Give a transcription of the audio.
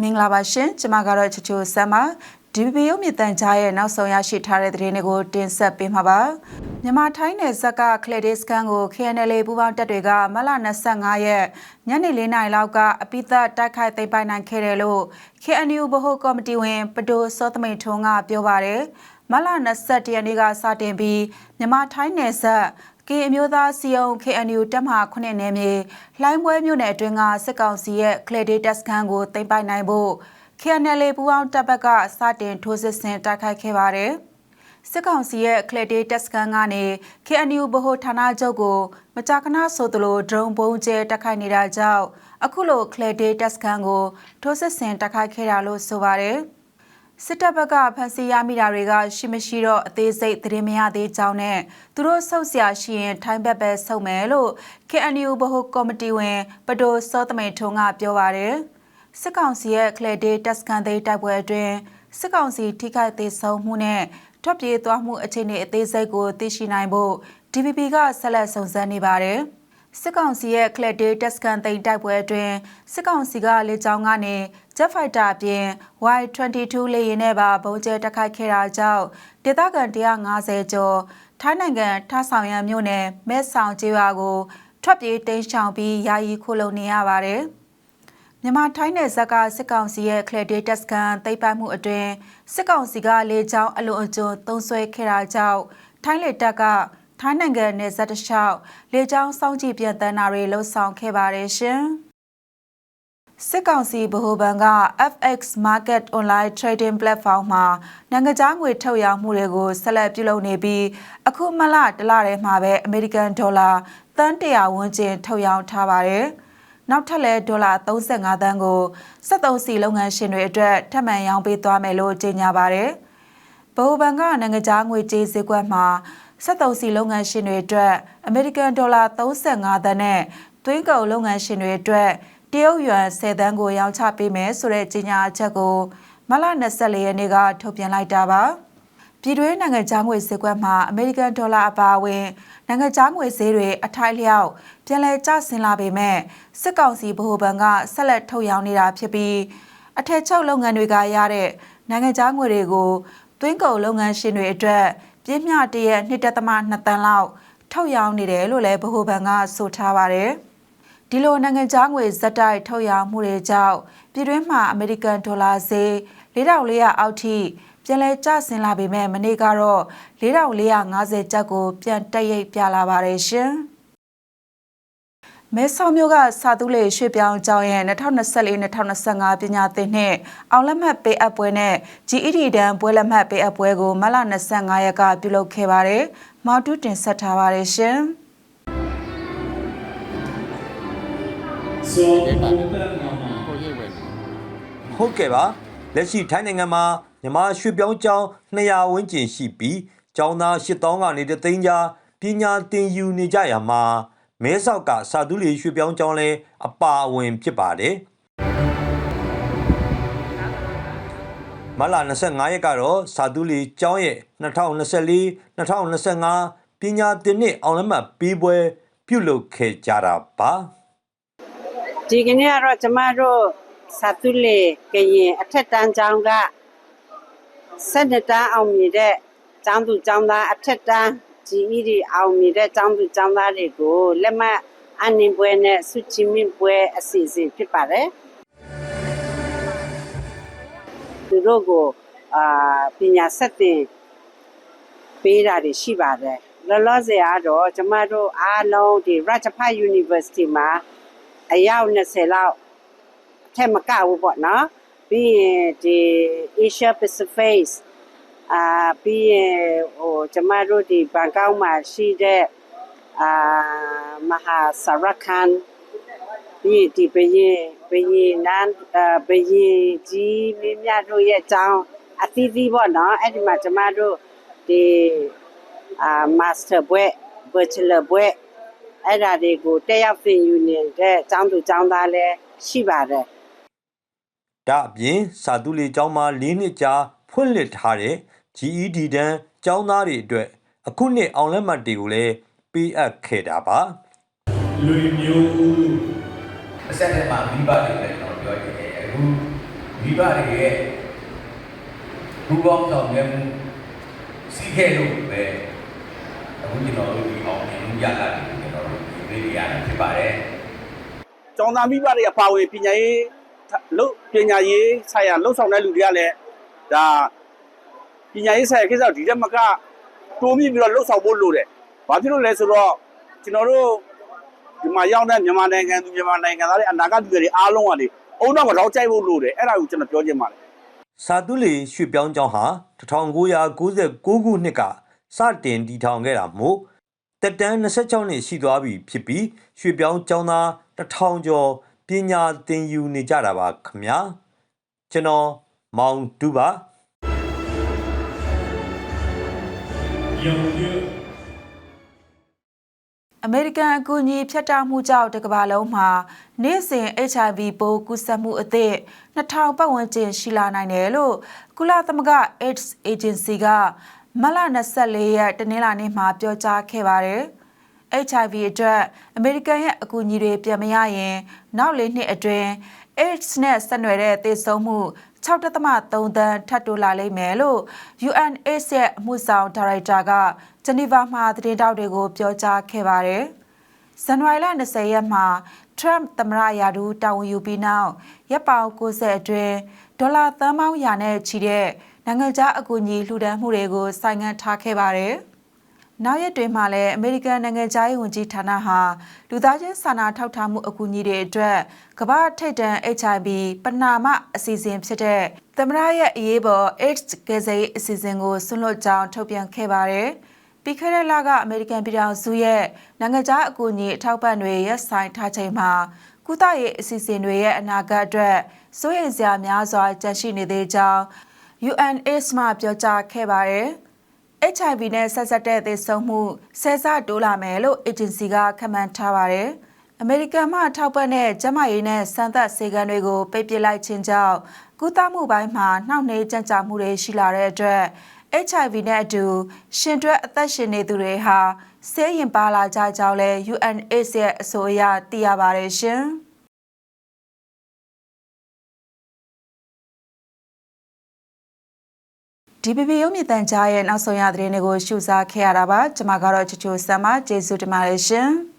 မင်္ဂလာပါရှင်ကျမကတော့ချချိုဆမ်ပါဒီပီယုံမြတန်ကြားရဲ့နောက်ဆုံးရရှိထားတဲ့သတင်းတွေကိုတင်ဆက်ပေးမှာပါမြန်မာထိုင်းနယ်ဇက်ကကလစ်ဒေးစကန်ကို KNL ပူးပေါင်းတပ်တွေကမလ25ရက်ညနေ4နာရီလောက်ကအပိသက်တိုက်ခိုက်သိမ်းပိုက်နိုင်ခဲ့တယ်လို့ KNU ဗဟိုကော်မတီဝင်ပတိုစောသမိန်ထွန်းကပြောပါတယ်မလ21ရက်နေ့ကစတင်ပြီးမြန်မာထိုင်းနယ်ဇ က်ကေအမျိုးသားစီယုံ KNU တပ်မဟာ9နယ်မြေလှိုင်းပွဲမြို့နယ်အတွင်းကစစ်ကောင်စီရဲ့ Clay Test ခန်းကိုတင်ပိုက်နိုင်ဖို့ KNL ပူအောင်တပ်ဘက်ကစတင်ထိုးစစ်ဆင်တိုက်ခိုက်ခဲ့ပါတယ်။စစ်ကောင်စီရဲ့ Clay Test ခန်းကနေ KNU ဗဟိုဌာနချုပ်ကိုမကြာခဏဆိုသလို drone ပုံကျဲတိုက်ခိုက်နေတာကြောင့်အခုလို Clay Test ခန်းကိုထိုးစစ်ဆင်တိုက်ခိုက်ခဲ့တာလို့ဆိုပါတယ်။ စစ်တပ်ဘက်ကဖမ်းဆီးရမိတာတွေကရှိမရှိတော့အသေးစိတ်သတင်းမရသေးကြောင်းနဲ့သူတို့ဆုတ်ဆရာရှိရင်ထိုင်းဘက်ပဲဆုတ်မယ်လို့ KNU ဗဟိုကော်မတီဝင်ပဒိုစောသမိန်ထုံးကပြောပါတယ်စစ်ကောင်စီရဲ့ Clay Day တက်စကန်သိမ်းတိုက်ပွဲအတွင်းစစ်ကောင်စီထိခိုက်သေးဆုံးမှုနဲ့ထွက်ပြေးသွားမှုအခြေအနေအသေးစိတ်ကိုသိရှိနိုင်ဖို့ DPP ကဆက်လက်စုံစမ်းနေပါတယ် စစ်ကောင်စီရဲ့ Clay Day တက်စကန်သိမ်းတိုက်ပွဲအတွင်းစစ်ကောင်စီကလေကြောင်းကနေ Jet Fighter အပြင် Y22 လေယာဉ်နဲ့ပါဘုံကျဲတိုက်ခိုက်ခဲ့တာကြောင့်ဒေသခံ150ကျော်ထိုင်းနိုင်ငံထားဆောင်ရန်မြို့နယ်မဲဆောင်ကျေးရွာကိုထွက်ပြေးတိမ်းရှောင်ပြီးယာယီခိုလုံနေရပါတယ်။မြန်မာထိုင်းနယ်ဇက်ကစစ်ကောင်စီရဲ့ Clay Day တက်စကန်သိမ်းပိုက်မှုအတွင်းစစ်ကောင်စီကလေကြောင်းအလွန်အကျွံသုံးဆွဲခဲ့တာကြောင့်ထိုင်းလေတပ်က ထိုင်းနိုင်ငံနယ်စပ်တစ်လျှောက်လေကြောင်းစောင့်ကြည့်ပြန်တမ်းတာတွေလှုပ်ဆောင်ခဲ့ပါတယ်ရှင်။စစ်ကောင်စီဗဟိုဘဏ်က FX Market Online Trading Platform မှာနိုင်ငံခြားငွေထုတ်ရောင်းမှုတွေကိုဆက်လက်ပြုလုပ်နေပြီးအခုမလတလထဲမှာပဲအမေရိကန်ဒေါ်လာသန်း100ဝန်းကျင်ထုတ်ရောင်းထားပါတယ်။နောက်ထပ်လဲဒေါ်လာ35သန်းကို73စီလုပ်ငန်းရှင်တွေအတွက်ထပ်မံရောင်းပေးသွားမယ်လို့ကြေညာပါတယ်။ဗဟိုဘဏ်ကနိုင်ငံခြားငွေကြေးဈေးကွက်မှာ 73စီလုပ်ငန်းရှင်တွေအတွက်အမေရိကန်ဒေါ်လာ35သန်းနဲ့သွင်းကုန်လုပ်ငန်းရှင်တွေအတွက်တရုတ်ယွမ်10သန်းကိုရောင်းချပေးမယ်ဆိုတဲ့ကြေညာချက်ကိုမလ24ရက်နေ့ကထုတ်ပြန်လိုက်တာပါပြည်တွင်းနိုင်ငံခြားငွေဈေးကွက်မှာအမေရိကန်ဒေါ်လာအပါအဝင်နိုင်ငံခြားငွေဈေးတွေအထိုက်လျောက်ပြန်လည်ကျဆင်းလာပေမဲ့စစ်ကောင်စီဗဟိုဘဏ်ကဆက်လက်ထုတ်ရောင်းနေတာဖြစ်ပြီးအထက်ချုပ်လုပ်ငန်းတွေကရတဲ့နိုင်ငံခြားငွေတွေကိုသွင်းကုန်လုပ်ငန်းရှင်တွေအတွက် ပြင်းမျှတရက်2.2တန်းလောက်ထုတ်ရောင်းနေတယ်လို့လည်းဗဟိုဘဏ်ကဆိုထားပါတယ်။ဒီလိုနိုင်ငံခြားငွေဇက်တိုက်ထုတ်ရောင်းမှုတွေကြောင့်ပြည်တွင်းမှာအမေရိကန်ဒေါ်လာဈေး4400အောက်ထိပြန်လည်ကျဆင်းလာပေမဲ့မနေ့ကတော့4450ကျပ်ကိုပြန်တက်ရိပ်ပြလာပါတယ်ရှင်။ မဲဆောက်မြို့ကစာသူလေရွှေပြောင်းကျောင်းရဲ့2024-2025ပညာသင်နှစ်အောင်လက်မှတ်ပေးအပ်ပွဲနဲ့ GED တန်းပွဲလက်မှတ်ပေးအပ်ပွဲကိုမလ25ရက်ကပြုလုပ်ခဲ့ပါတယ်။မော်တူးတင်ဆက်ထားပါတယ်ရှင်။ဆိုတော့ဘုရားနာမှာကိုရိပ်ဝယ်ဟုတ်ကဲ့ပါလက်ရှိထိုင်းနိုင်ငံမှာမြန်မာရွှေပြောင်းကျောင်း200ဝန်းကျင်ရှိပြီးကျောင်းသား8000ကနေတသိန်းကြားပညာသင်ယူနေကြရမှာ မဲဆောက်ကစာသူလေရွှေပြောင်းကျောင်းလဲအပါအဝင်ဖြစ်ပါတယ်မလာ25ရက်ကတော့စာသူလေကျောင်းရဲ့2024 2025ပညာသင်နှစ်အောင်လက်မှတ်ပေးပွဲပြုလုပ်ခဲ့ကြတာပါဒီကနေ့ကတော့ကျမတို့စာသူလေကရင်အထက်တန်းကျောင်းကဆက်နှစ်တန်းအောင်မြင်တဲ့ကျောင်းသူကျောင်းသားအထက်တန်း GED အောင်မြင်တဲ့ကျောင်းသူကျောင်းသားတွေကိုလက်မှတ်အနှင်ပွဲနဲ့ဆုချီးမြှင့်ပွဲအစီအစဉ်ဖြစ်ပါတယ်သူတို့ကိုအာပညာဆက်တင်ပေးတာတွေရှိပါတယ်လောလောဆယ်ကတော့ကျမတို့အားလုံးဒီ Rajaphat University မှာအယောက်20လောက်အထက်မကဘူးပေါ့နော်ပြီးရင်ဒီ Asia Pacific အာပြီးရင်ဟိုကျမတို့ဒီဘန်ကောက်မှာရှိတဲ့အာမဟာဆာရကန်ပြီးဒီဘရင်ဘရင်နန်းအာဘရင်ကြီးမင်းမြတ်တို့ရဲ့အကြောင်းအသီးသီးပေါ့နော်အဲ့ဒီမှာကျမတို့ဒီအာ master ဘွဲ့ bachelor ဘွဲ့အဲ့ဒါတွေကိုတက်ရောက်သင်ယူနေတဲ့ចောင်းသူចောင်းသားလည်းရှိပါတယ်ဒါအပြင်စာသူလေကျောင်းမှာ၄နှစ်ကြာဖွင့်လှစ်ထားတဲ့ GED တန်းကျောင်းသားတွေအတွက်အခုနှစ်အောင်လက်မှတ်တွေကိုလည်းပေးအပ်ခဲ့တာပါလူမျိုးဆက်တဲ့မှာမိဘတွေလည်းကျွန်တော်ပြောချင်တယ်အခုမိဘတွေရဲ့ဘူပေါင်းဆောင်ရွက်မှုစီးခဲ့လို့ပဲအခုကျွန်တော်တို့ဒီအောင်မြင်မှုရလာတယ်ကျွန်တော်တို့ဒီလေးတွေရတယ်ဖြစ်ပါတယ်ကျောင်းသားမိဘတွေအပါအဝင်ပညာရေးလို့ပညာရေးဆိုင်ရာလှုပ်ဆောင်တဲ့လူတွေကလည်းဒါ ပညာရေးဆိုင်ရာကိစ္စဒီတက်မကတိုးမြင့်ပြီးတော့လှုပ်ဆောင်ဖို့လိုတယ်။ဘာဖြစ်လို့လဲဆိုတော့ကျွန်တော်တို့ဒီမှာရောက်တဲ့မြန်မာနိုင်ငံသူမြန်မာနိုင်ငံသားတွေအနာဂတ်ပြည်တွေအားလုံးကလေအုံတော့ကတော့ကြိုက်ဖို့လိုတယ်အဲ့ဒါကိုကျွန်တော်ပြောချင်ပါတယ်စာတုလေရွှေပြောင်းကျောင်းဟာ1996ခုနှစ်ကစတင်တည်ထောင်ခဲ့တာမို့တက်တန်း26နှစ်ရှိသွားပြီဖြစ်ပြီးရွှေပြောင်းကျောင်းသား1000ကျော်ပညာသင်ယူနေကြတာပါခင်ဗျာကျွန်တော်မောင်ဒူပါ 有有。အမေရိကန်အကူအညီဖြတ်တောက်မှုကြောင့်တစ်ကမ္ဘာလုံးမှာနေ့စဉ် HIV ပိုးကူးစက်မှုအသစ်2000ပတ်ဝန်းကျင်ရှိလာနိုင်တယ်လို့ကုလသမဂ္ဂ AIDS Agency ကမလ24ရက်တနင်္လာနေ့မှာပြောကြားခဲ့ပါတယ်။ HIV အတွက်အမေရိကန်ရဲ့အကူအညီတွေပြန်မရရင် နောက်လေးနှစ်အတွင်း AIDS နဲ့ဆက်နွယ်တဲ့သေဆုံးမှု 6.3သန်းထပ်တိုးလာလိမ့်မယ်လို့ UNAIDS ရဲ့အမှုဆောင်ဒါရိုက်တာကဂျနီဗာမှာသတင်းတောက်တွေကိုပြောကြားခဲ့ပါတယ်။ဇန်နဝါရီလ20ရက်မှာ Trump သမ္မတရာထူးတာဝန်ယူပြီးနောက်ရပ်ပေါင်း90အတွင်းဒေါ်လာသန်းပေါင်းရာနဲ့ချီတဲ့နိုင်ငံခြားအကူအညီလှူဒန်းမှုတွေကိုဆိုင်ငံ့ထားခဲ့ပါတယ်။ နောက်ရက်တွေမှာလည်းအမေရိကန်နိုင်ငံသားရေးဝန်ကြီးဌာနဟာလူသားချင်းစာနာထောက်ထားမှုအကူအညီတွေအတွက်ကမ္ဘာထိပ်တန်း HIV ပနာမအစီအစဉ်ဖြစ်တဲ့သမရရဲ့အရေးပေါ် AIDS ကယ်ဆယ်ရေးအစီအစဉ်ကိုဆွလွတ်ကြောင်းထုတ်ပြန်ခဲ့ပါတယ်။ပြီးခဲ့တဲ့လကအမေရိကန်ပြည်ထောင်စုရဲ့နိုင်ငံခြားအကူအညီအထောက်ပံ့တွေရပ်ဆိုင်ထားချိန်မှာကုသရေးအစီအစဉ်တွေရဲ့အနာဂတ်အတွက်စိုးရိမ်စရာများစွာကြန့်ရှိနေသေးကြောင်း UNAIDS မှပြောကြားခဲ့ပါတယ်။ HIV နဲ့ဆက်ဆက်တဲ့သေဆုံးမှုဆယ်ဆတိုးလာမယ်လို့ agency ကခန့်မှန်းထားပါတယ်။အမေရိကန်မှထောက်ပံ့တဲ့ကျန်းမာရေးနဲ့စမ်းသပ်ဆေးကမ်းတွေကိုပိတ်ပစ်လိုက်ခြင်းကြောင့်ကုသမှုပိုင်းမှာနှောင့်နှေးကြန့်ကြာမှုတွေရှိလာတဲ့အတွက် HIV နဲ့အတူရှင်တွဲအသက်ရှင်နေသူတွေဟာဆေးရင်ပါလာကြကြောင်းလဲ UNAIDS ရဲ့အဆိုအရသိရပါတယ်ရှင်။ DPP ရုံးမြင့်တန်ကြားရဲ့နောက်ဆုံးရသတင်းတွေကိုရှုစားခဲ့ရတာပါကျွန်မကတော့ချူချူဆမ်မကျေးဇူးတင်ပါတယ်ရှင်။